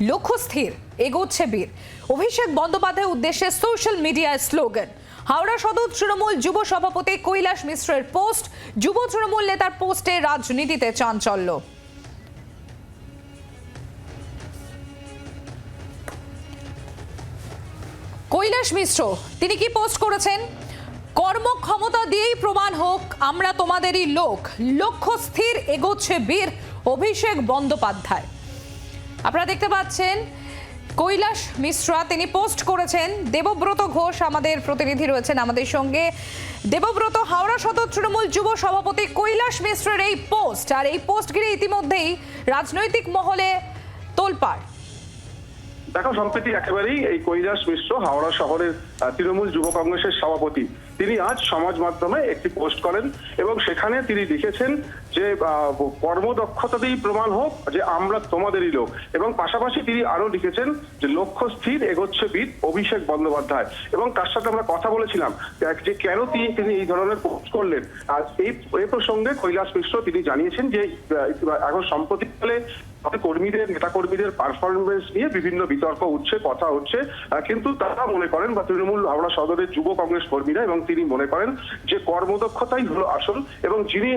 লক্ষ্য স্থির, এগোচ্ছে বীর। অভিষেক বন্দ্যোপাধ্যায়ের উদ্দেশ্যে সোশ্যাল মিডিয়ায় স্লোগান হাওড়া সদর তৃণমূল যুব সভাপতি কৈলাস মিশ্রের পোস্ট যুব তৃণমূল নেতার পোস্টে রাজনীতিতে চাঞ্চল্য। কৈলাস মিশ্র, তিনি কি পোস্ট করেছেন? কর্মক্ষমতা দিয়েই প্রমাণ হোক, আমরা তোমাদেরই লোক। লক্ষ্য স্থির, এগোচ্ছে বীর, অভিষেক বন্দ্যোপাধ্যায়। আপনারা দেখতে পাচ্ছেন, কৈলাস মিশ্রা, তিনি পোস্ট করেছেন, দেবব্রত ঘোষ আমাদের প্রতিনিধি রয়েছেন আমাদের সঙ্গে। দেবব্রত, হাওড়া সদর তৃণমূল যুব সভাপতি কৈলাস মিশ্রের এই পোস্ট, আর এই পোস্ট ঘিরে ইতিমধ্যেই রাজনৈতিক মহলে তোলপাড়। দেখো, সম্প্রতি একেবারেই এই কৈলাস মিশ্র হাওড়া শহরের তৃণমূল যুব কংগ্রেসের সভাপতি তিনি আজ সমাজ মাধ্যমে একটি পোস্ট করেন এবং সেখানে তিনি লিখেছেন যে কর্মদক্ষতাতেই প্রমাণ হোক যে আমরা তোমাদেরই লোক। এবং পাশাপাশি তিনি আরও লিখেছেন যে, লক্ষ্য স্থির এগোচ্ছে বীর অভিষেক বন্দ্যোপাধ্যায়। এবং তার সাথে আমরা কথা বলেছিলাম যে কেন তিনি তিনি এই ধরনের পোস্ট করলেন। আর এই প্রসঙ্গে কৈলাস মিশ্র তিনি জানিয়েছেন যে এখন সম্প্রতি কালে কর্মীদের নেতা কর্মীদের পারফরমেন্স নিয়ে বিভিন্ন বিতর্ক উঠছে, কথা হচ্ছে। কিন্তু তারা মনে করেন বা তৃণমূল, হাওড়া সদরের যুব কংগ্রেস কর্মীরা এবং তিনি মনে করেন যে কর্মদক্ষতাই হলো আসল এবং যিনি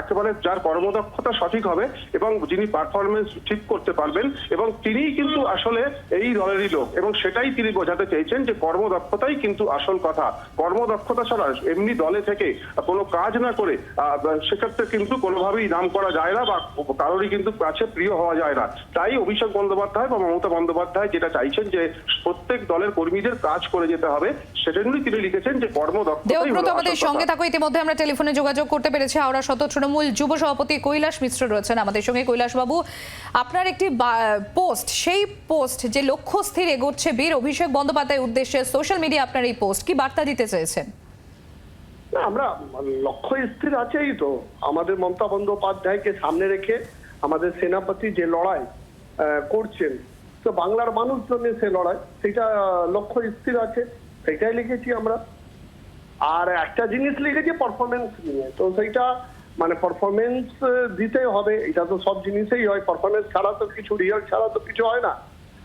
একেবারে যার কর্মদক্ষতা সঠিক হবে এবং যিনি পারফরমেন্স ঠিক করতে পারবেন এবং তিনিই কিন্তু আসলে এই দলেরই লোক এবং সেটাই তিনি বোঝাতে চেয়েছেন যে কর্মদক্ষতাই কিন্তু আসল কথা। কর্মদক্ষতা ছাড়া এমনি দলে থেকে কোনো কাজ না করে সেক্ষেত্রে কিন্তু কোনোভাবেই নাম করা যায় না বা কারোরই কিন্তু কাছে প্রিয় হওয়া যায় না। তাই অভিষেক বন্দ্যোপাধ্যায় বা মমতা বন্দ্যোপাধ্যায় যেটা চাইছেন যে প্রত্যেক দলের কর্মীদের কাজ করে যেতে হবে, সেজন্যই তিনি লিখেছেন যে কর্মদক্ষতাই দেবব্রত আমাদের সঙ্গে থাকো। ইতিমধ্যে আমরা টেলিফোনে যোগাযোগ করতে পেরেছি। হাওড়া সদর তৃণমূল যুব সভাপতি কৈলাস মিশ্র রয়েছেন আমাদের সঙ্গে। কৈলাস বাবু আপনার একটি পোস্ট সেই পোস্ট যে লক্ষ্য স্থির এগোচ্ছে বীর অভিষেক বন্দ্যোপাধ্যায়ের উদ্দেশ্যে সোশ্যাল মিডিয়া আপনার এই পোস্ট কি বার্তা দিতে চেয়েছেন? আমরা লক্ষ্য স্থির আছেই তো। আমাদের মমতা বন্দ্যোপাধ্যায়কে সামনে রেখে আমাদের সেনাপতি যে লড়াই করছেন তো বাংলার মানুষ জন্য সে লড়াই সেটা লক্ষ্য স্থির আছে সেটাই লিখেছি আমরা। আর একটা জিনিস লিখেছে পারফরমেন্স নিয়ে। তো সেইটা মানে পারফরমেন্স দিতে হবে। এটা তো সব জিনিসেই হয়। পারফরমেন্স ছাড়া তো কিছু রিয়াল ছাড়া তো কিছু হয় না।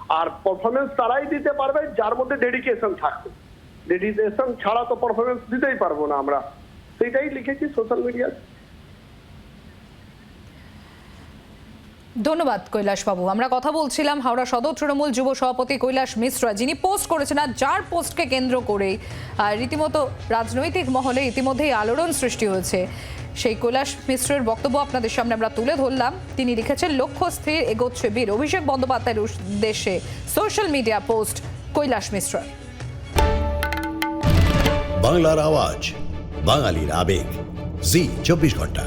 আর পারফরমেন্স তারাই দিতে পারবে, যার মধ্যে ডেডিকেশন থাকবে। ডেডিকেশন ছাড়া তো পারফরমেন্স দিতেই পারব না আমরা। সেটাই লিখেছি সোশ্যাল মিডিয়া ধন্যবাদ কৈলাস বাবু আমরা কথা বলছিলাম হাওড়া সদর তৃণমূল যুব সভাপতি কৈলাস মিশ্রা যিনি পোস্ট করেছেন আর যার পোস্টকে কেন্দ্র আহ, রীতিমতো রাজনৈতিক মহলে ইতিমধ্যেই আলোড়ন সৃষ্টি হয়েছে। সেই কৈলাস মিশ্রের বক্তব্য আপনাদের সামনে আমরা তুলে ধরলাম। তিনি লিখেছেন লক্ষ্য স্থির এগোচ্ছে বীর অভিষেক বন্দ্যোপাধ্যায়ের উদ্দেশ্যে social media post Kailash Mishra. বাংলার আওয়াজ বাঙালির আবেগ জি চব্বিশ ঘণ্টা।